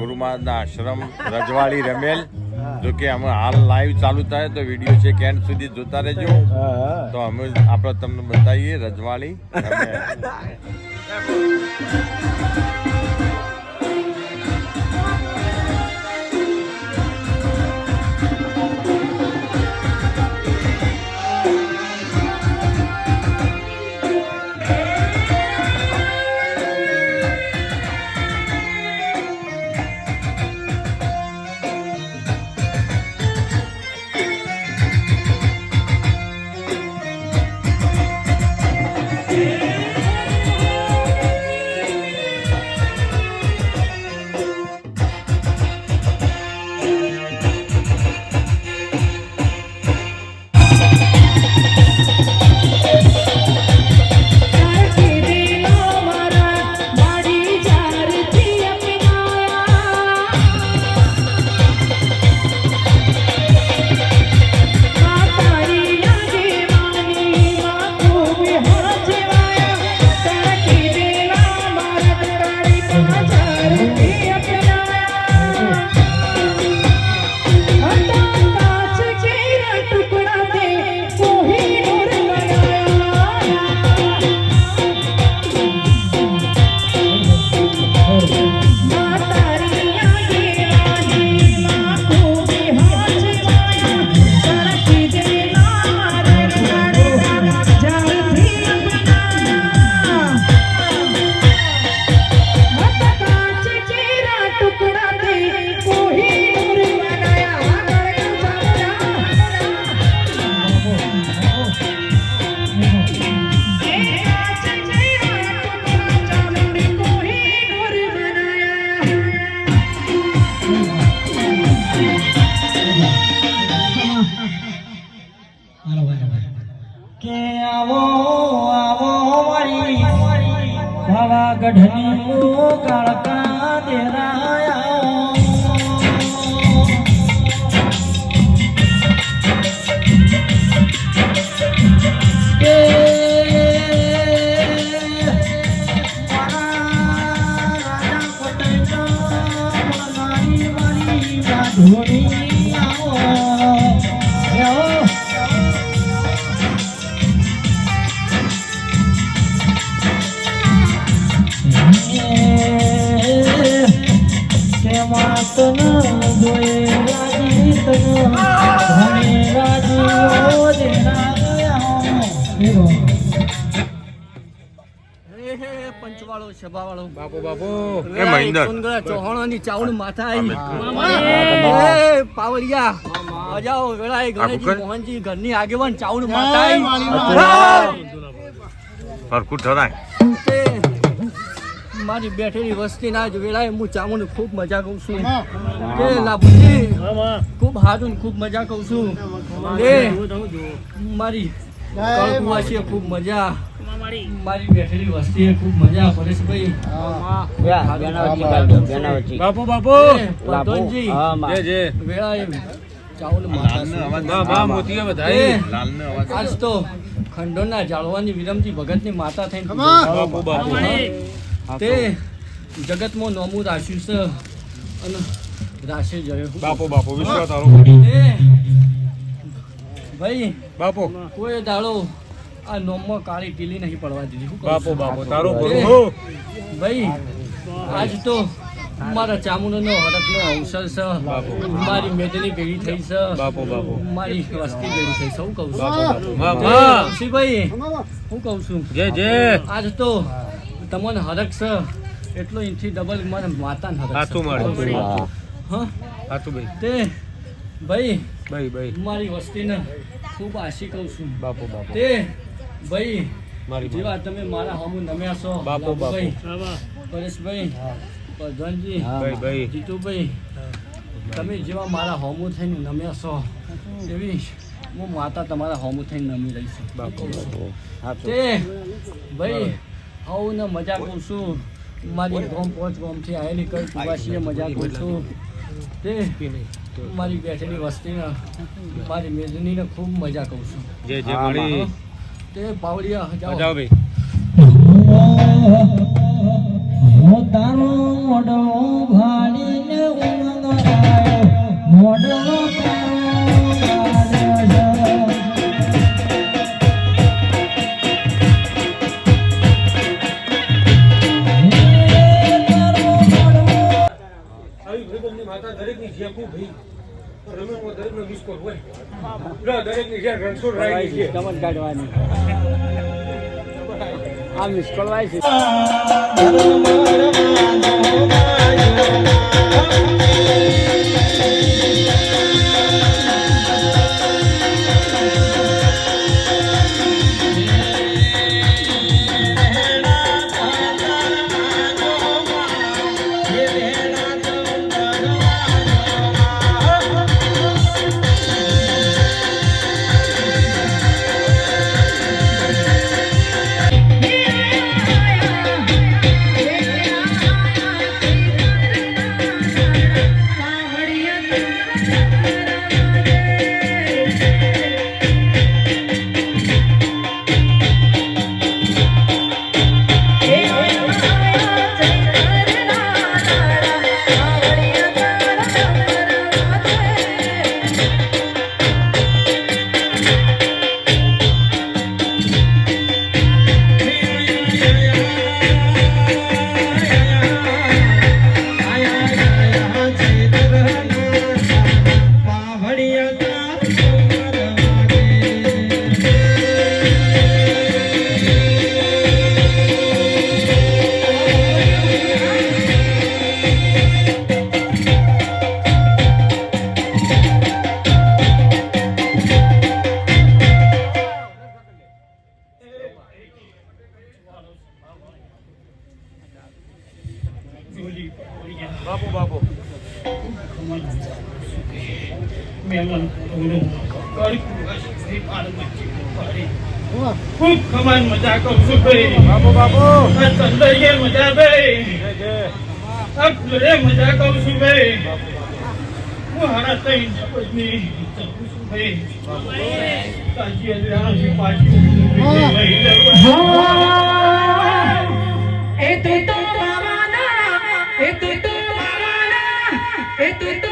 ગુરુ મહારાજના આશ્રમ રજવાડી રમેલ. જો કે અમે હાલ લાઈવ ચાલુ થાય તો વીડિયો છે કેન્ડ સુધી જોતા રહેજો. તો અમે આપણે તમને બતાવીએ રજવાડી गढ़नी પંચવાળો સભાવાળો. બાપુ બાપુ. એ મહિન્દર ચૌહાણોની ચાવડ માથા આવી એ અજાઓ વેળાએ ગણેશજી મોહનજી ઘરની આગેવાન ચાવડ માથા આવી સરખું ઠરાય. મારી બેઠેલી વસ્તી ના જ વેળાએ હું ચામુંડ ખૂબ મજા કહું છું. કે લાભુજી ખૂબ હારું ને ખૂબ મજા કહું છું. મારી કળકુવાસીએ ખૂબ મજા મારી બેઠેલી વસ્તીએ ખૂબ મજા પરેશભાઈ બાપુ. બાપુ લાલનો. અવાજ બા મોતીએ બધાઈ એ, અવાજ આજ તો ખંડોના જાળવાની વિરમજી ભગતની માતા થઈને બાપુ. બાપુ તે જગતમાં નોમું રાશ્યું છે અને રાશે જયો બાપુ બાપુ વિશ્વ તારો. ભાઈ બાપુ. કોઈ દાડો આ નોમમાં કાળી ટીલી નહીં પડવા દીધી. બાપો બાપુ તારો એ, ભરું ભાઈ આજ તો મારા ચામુંડનો હરકનો અવસર છે. મારી મેદની ભેગી થઈ છે. બાપો બાપુ. મારી વસ્તી ભેગી થઈ છે. શું કહું છું? તુલસીભાઈ. હું કહું છું? જે જે આજ તો તમને હરક છે. એટલો ઇંચી ડબલ મને માતા હરક હાથું મારું. હા? હાથું ભાઈ. તે ભાઈ ભાઈ ભાઈ. મારી વસ્તીને ખૂબ આશી કહું છું. બાપો બાપો. તે ભાઈ મારી જેવા તમે મારા હમુ નમ્યા છો. બાપુ, બાપુ. પરેશભાઈ પ્રધાનજી ભાઈ ભાઈ. જીતુભાઈ તમે જેવા મારા હોમુ થઈને નમ્યા છો એવી હું માતા તમારા હોમુ થઈને નમી રહી છું. તે. ભાઈ આવું ને મજા કરું છું. મારી ગોમ પોચ ગોમથી આવેલી કઈ કુવાસીએ મજા કરું છું. તે મારી બેઠેલી વસ્તીને મારી મેદનીને ખૂબ મજા કહું છું. જે જે મળી. તે બાવળિયા જાઓ ભાઈ. હું તારો મોઢો ભાડીને ઉમંગ આવ્યો મોઢો ચમત કાઢવાની આ મિસ છે ખૂબ કમાન મજા કરું છું ભાઈ બાપુ બાપુ આ ચંદરીએ મજા ભાઈ જય. જય આ ઘરે મજા કરું ભાઈ હું હારા જબરની ચાલું છું ભાઈ તાજી અજરાણથી પાછી એ તું તો મામાના એ તું તો મામાના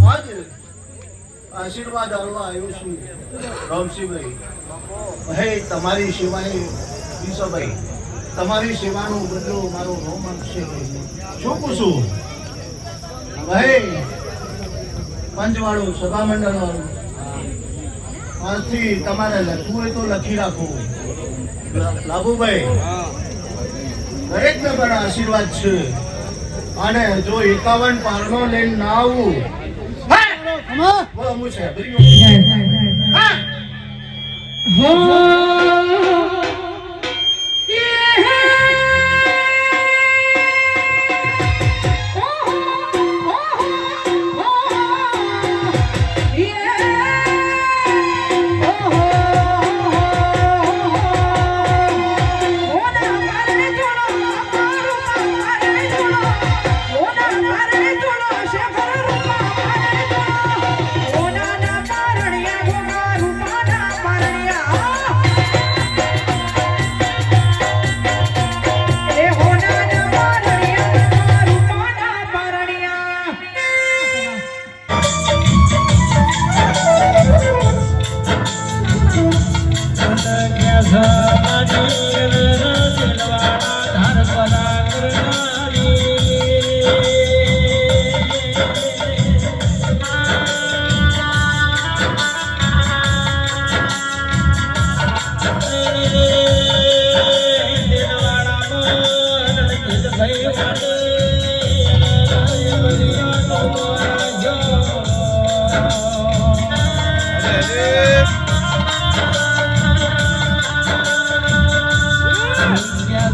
ભાઈ આશીર્વાદ આવવા આવ્યો છું રામસિંહભાઈ હે, તમારી સેવાએ વિશ્વભાઈ તમારી સેવાનો બદલો મારો રોમન છે શું પૂછું? ભાઈ પંચવાળું સભા મંડળ વાળું આજથી તમારે લખવું હોય તો લખી રાખો. લાભુભાઈ દરેક ને મારા આશીર્વાદ છે. અને જો એકાવન પારણો લઈને ના આવું હું! છે.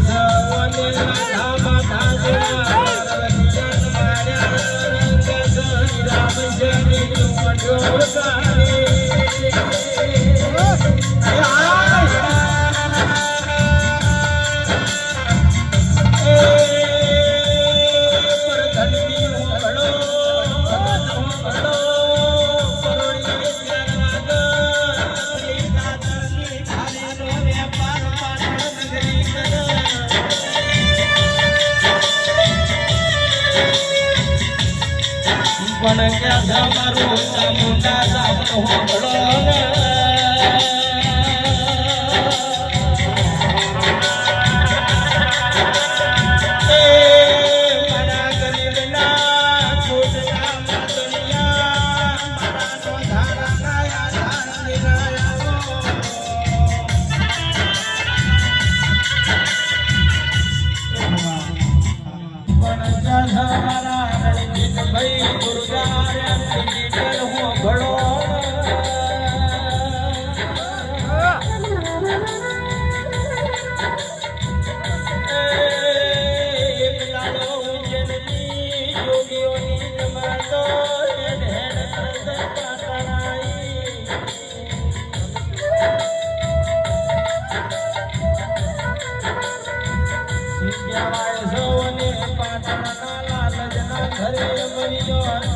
भगवान પણ ત્યાં તમારું ચામુંડા સાપનો હોકડો હરે મરિયો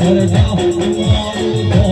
ધરણા હું